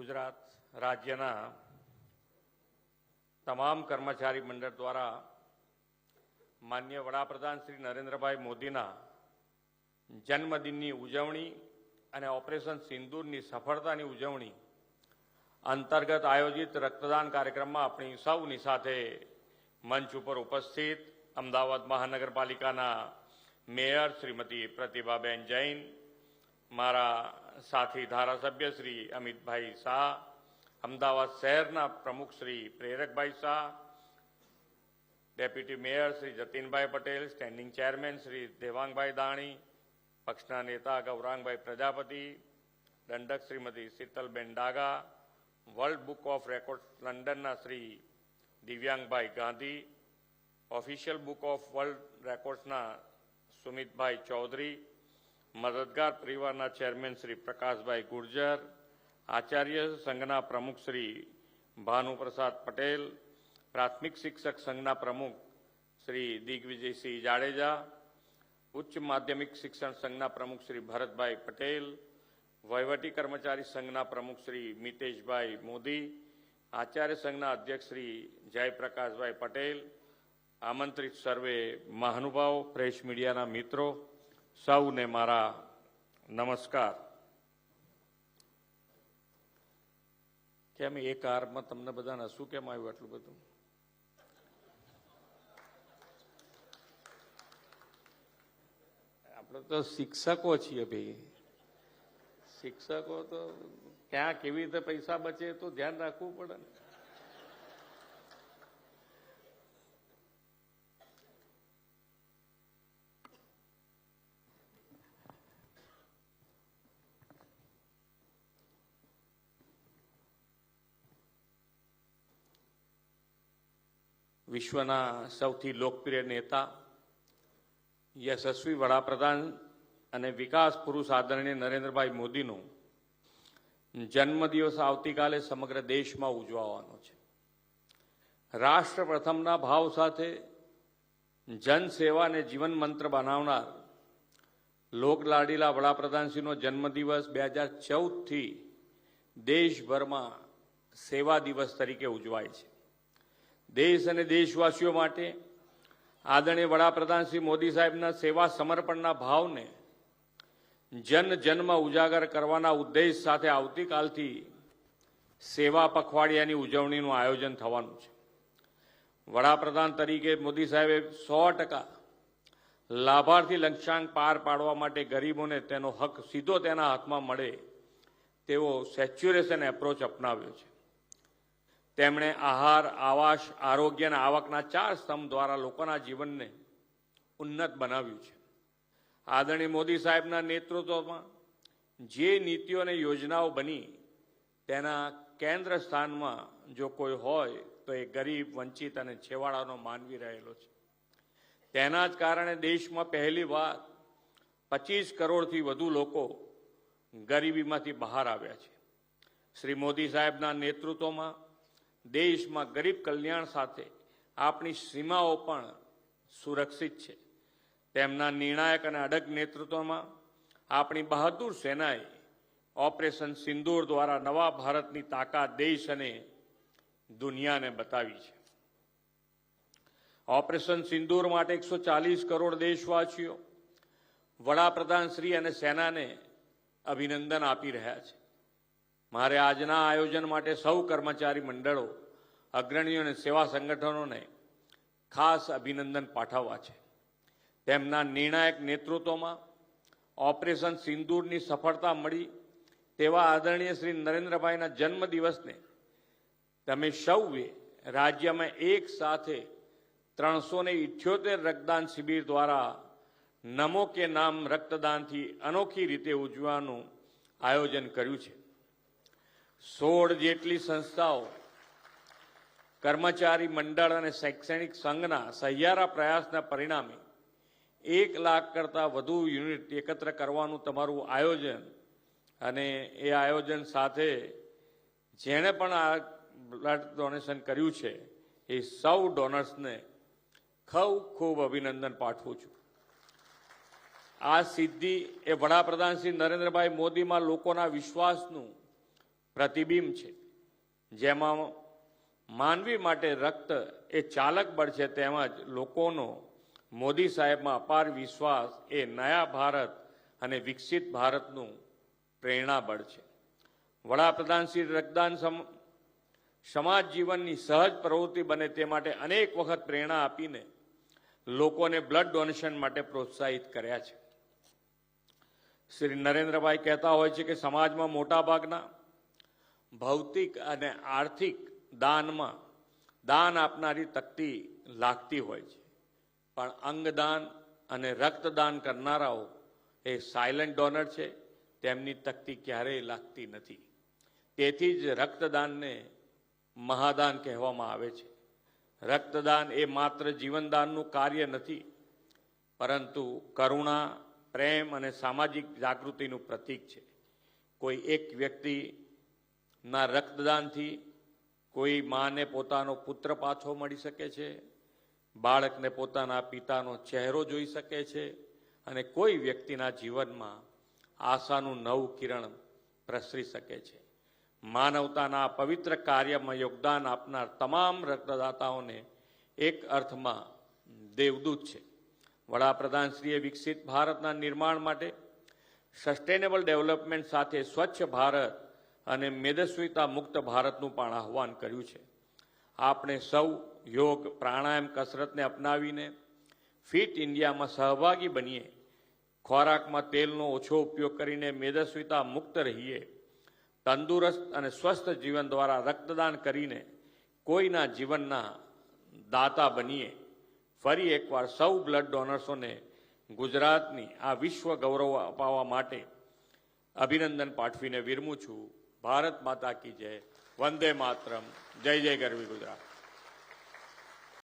ગુજરાત રાજ્યના તમામ કર્મચારી મંડળ દ્વારા માન્ય વડાપ્રધાન શ્રી નરેન્દ્રભાઈ મોદીના જન્મદિનની ઉજવણી અને ઓપરેશન સિંદૂરની સફળતાની ઉજવણી અંતર્ગત આયોજિત રક્તદાન કાર્યક્રમમાં આપણી સૌની સાથે મંચ ઉપર ઉપસ્થિત અમદાવાદ મહાનગરપાલિકાના મેયર શ્રીમતી પ્રતિભાબેન જૈન મારા સાથી ધારાસભ્ય શ્રી અમિતભાઈ શાહ અમદાવાદ શહેરના પ્રમુખ Shri Prerakbhai Shah deputy mayor Shri Jatinbhai Patel standing chairman Shri Devangbhai Dani પક્ષના નેતા ગૌરાંગભાઈ પ્રજાપતિ દંડક Shrimati Shitalben Daga world book of record લંડનના Shri Divyangbhai Gandhi official book of world રેકોર્ડ્સના સુમિતભાઈ Chaudhary મદદગાર પરિવારના ચેરમેન શ્રી પ્રકાશભાઈ ગુર્જર, આચાર્ય સંઘના પ્રમુખ શ્રી ભાનુપ્રસાદ પટેલ, પ્રાથમિક શિક્ષક સંઘના પ્રમુખ શ્રી દિગ્વિજયસિંહ જાડેજા, ઉચ્ચ માધ્યમિક શિક્ષણ સંઘના પ્રમુખ શ્રી ભરતભાઈ પટેલ, વહીવટી કર્મચારી સંઘના પ્રમુખ શ્રી મિતેશભાઈ મોદી, આચાર્ય સંઘના અધ્યક્ષ શ્રી જયપ્રકાશભાઈ પટેલ, આમંત્રિત સર્વે મહાનુભાવો પ્રેસ મીડિયાના મિત્રો સૌને મારા નમસ્કાર. કેમ એ કારમાં તમને બધાને શું કેમ આવ્યું આટલું બધું? આપણે તો શિક્ષકો છીએ ભાઈ. શિક્ષકો તો ક્યાં કેવી રીતે પૈસા બચે તો ધ્યાન રાખવું પડે ને. વિશ્વના સૌથી લોકપ્રિય નેતા, યશસ્વી વડાપ્રધાન અને વિકાસ પુરુષ આદરણીય નરેન્દ્રભાઈ મોદીનો જન્મદિવસ આવતીકાલે સમગ્ર દેશમાં ઉજવવાનો છે. રાષ્ટ્ર પ્રથમના ભાવ સાથે જનસેવાને જીવન મંત્ર બનાવનાર લોકલાડીલા વડાપ્રધાનશ્રીનો જન્મદિવસ બે હજાર ચૌદથી દેશભરમાં સેવા દિવસ તરીકે ઉજવાય છે. દેશ અને દેશવાસીઓ માટે આદરણીય વડાપ્રધાન શ્રી મોદી સાહેબના સેવા સમર્પણના ભાવને જન જન્મ ઉજાગર કરવાના ઉદ્દેશ સાથે આવતીકાલથી સેવા પખવાડિયાની ઉજવણીનું આયોજન થવાનું છે. વડાપ્રધાન તરીકે મોદી સાહેબે સો ટકા લાભાર્થી લક્ષ્યાંક પાર પાડવા માટે ગરીબોને તેનો હક સીધો તેના હાથમાં મળે તેવો સેચ્યુરેશન એપ્રોચ અપનાવ્યો છે. તેમણે આહાર, આવાસ, આરોગ્ય અને આવકના ચાર સ્તંભ દ્વારા લોકોના જીવનને ઉન્નત બનાવ્યું છે. આદરણીય મોદી સાહેબના નેતૃત્વમાં જે નીતિઓ અને યોજનાઓ બની, તેના કેન્દ્ર સ્થાનમાં જો કોઈ હોય, તો એ ગરીબ, વંચિત અને છેવાડાનો માનવી રહેલો છે. તેના જ કારણે દેશમાં પહેલી વાર પચીસ કરોડથી વધુ લોકો ગરીબીમાંથી બહાર આવ્યા છે. શ્રી મોદી સાહેબના નેતૃત્વમાં દેશમાં ગરીબ કલ્યાણ સાથે આપણી સીમાઓ પણ સુરક્ષિત છે. તેમના નિર્ણાયક અને અડગ નેતૃત્વમાં આપણી બહાદુર સેનાએ ઓપરેશન સિંદૂર દ્વારા નવા ભારતની તાકાત દેશ અને દુનિયાને બતાવી છે. ઓપરેશન સિંદૂર માટે એકસો ચાલીસ કરોડ દેશવાસીઓ, વડાપ્રધાન શ્રી અને સેનાને અભિનંદન આપી રહ્યા છે. મારે આજના આયોજન માટે સૌ કર્મચારી મંડળો, અગ્રણીઓ અને સેવા સંગઠનોને ખાસ અભિનંદન પાઠવવા છે. તેમના નિર્ણાયક નેતૃત્વમાં ઓપરેશન સિંદૂરની સફળતા મળી તેવા આદરણીય શ્રી નરેન્દ્રભાઈના જન્મદિવસને તમે સૌએ રાજ્યમાં એક સાથે ત્રણસો ને રક્તદાન શિબિર દ્વારા નમો કે નામ રક્તદાનથી અનોખી રીતે ઉજવવાનું આયોજન કર્યું છે. સોળ જેટલી સંસ્થાઓ, કર્મચારી મંડળ અને શૈક્ષણિક સંઘના સહિયારા પ્રયાસના પરિણામે એક લાખ કરતાં વધુ યુનિટ એકત્ર કરવાનું તમારું આયોજન અને એ આયોજન સાથે જેણે પણ આ બ્લડ ડોનેશન કર્યું છે, એ સૌ ડોનર્સને ખૂબ ખૂબ અભિનંદન પાઠવું છું. આ સિદ્ધિ એ વડાપ્રધાન શ્રી નરેન્દ્રભાઈ મોદીમાં લોકોના વિશ્વાસનું પ્રતિબિંબ છે. જેમાં માનવી માટે રક્ત એ ચાલક બળ છે તેમજ લોકોનો મોદી સાહેબમાં અપાર વિશ્વાસ એ નયા ભારત અને વિકસિત ભારતનું પ્રેરણા બળ છે. વડાપ્રધાન શ્રી રક્તદાન સમ- સમાજ જીવનની સહજ પ્રવૃત્તિ બને તે માટે અનેક વખત પ્રેરણા આપીને લોકોને બ્લડ ડોનેશન માટે પ્રોત્સાહિત કર્યા છે. શ્રી નરેન્દ્રભાઈ કહેતા હોય છે કે સમાજમાં મોટા ભાગના ભૌતિક અને આર્થિક દાનમાં દાન આપનારી તકતી લાગતી હોય છે. પણ અંગદાન અને રક્તદાન કરનારાઓ એ સાયલન્ટ ડોનર છે, તેમની તકતી ક્યારેય લાગતી નથી. તેથી જ રક્તદાનને મહાદાન કહેવામાં આવે છે. રક્તદાન એ માત્ર જીવનદાનનું કાર્ય નથી, પરંતુ કરુણા, પ્રેમ અને સામાજિક જાગૃતિનું પ્રતીક છે. કોઈ એક વ્યક્તિના રક્તદાનથી કોઈ માને પોતાનો પુત્ર પાછો મળી શકે છે, બાળકને પોતાના પિતાનો ચહેરો જોઈ શકે છે અને કોઈ વ્યક્તિના જીવનમાં આશાનું નવું કિરણ પ્રસરી શકે છે. માનવતાના પવિત્ર કાર્યમાં યોગદાન આપનાર તમામ રક્તદાતાઓને એક અર્થમાં દેવદૂત છે. વડાપ્રધાનશ્રીએ વિકસિત ભારતના નિર્માણ માટે સસ્ટેનેબલ ડેવલપમેન્ટ સાથે સ્વચ્છ ભારત અને મેદસ્વીતા મુક્ત ભારતનું પણ આહ્વાન કર્યું છે. આપણે સૌ યોગ, પ્રાણાયામ, કસરતને અપનાવીને ફિટ ઇન્ડિયામાં સહભાગી બનીએ. ખોરાકમાં તેલનો ઓછો ઉપયોગ કરીને મેદસ્વીતા મુક્ત રહીએ. તંદુરસ્ત અને સ્વસ્થ જીવન દ્વારા રક્તદાન કરીને કોઈના જીવનના દાતા બનીએ. ફરી એકવાર સૌ બ્લડ ડોનર્સોને ગુજરાતની આ વિશ્વ ગૌરવ અપાવવા માટે અભિનંદન પાઠવીને વિરમું છું. ભારત માતા કી જય. વંદે માતરમ. જય જય ગરવી ગુજરાત.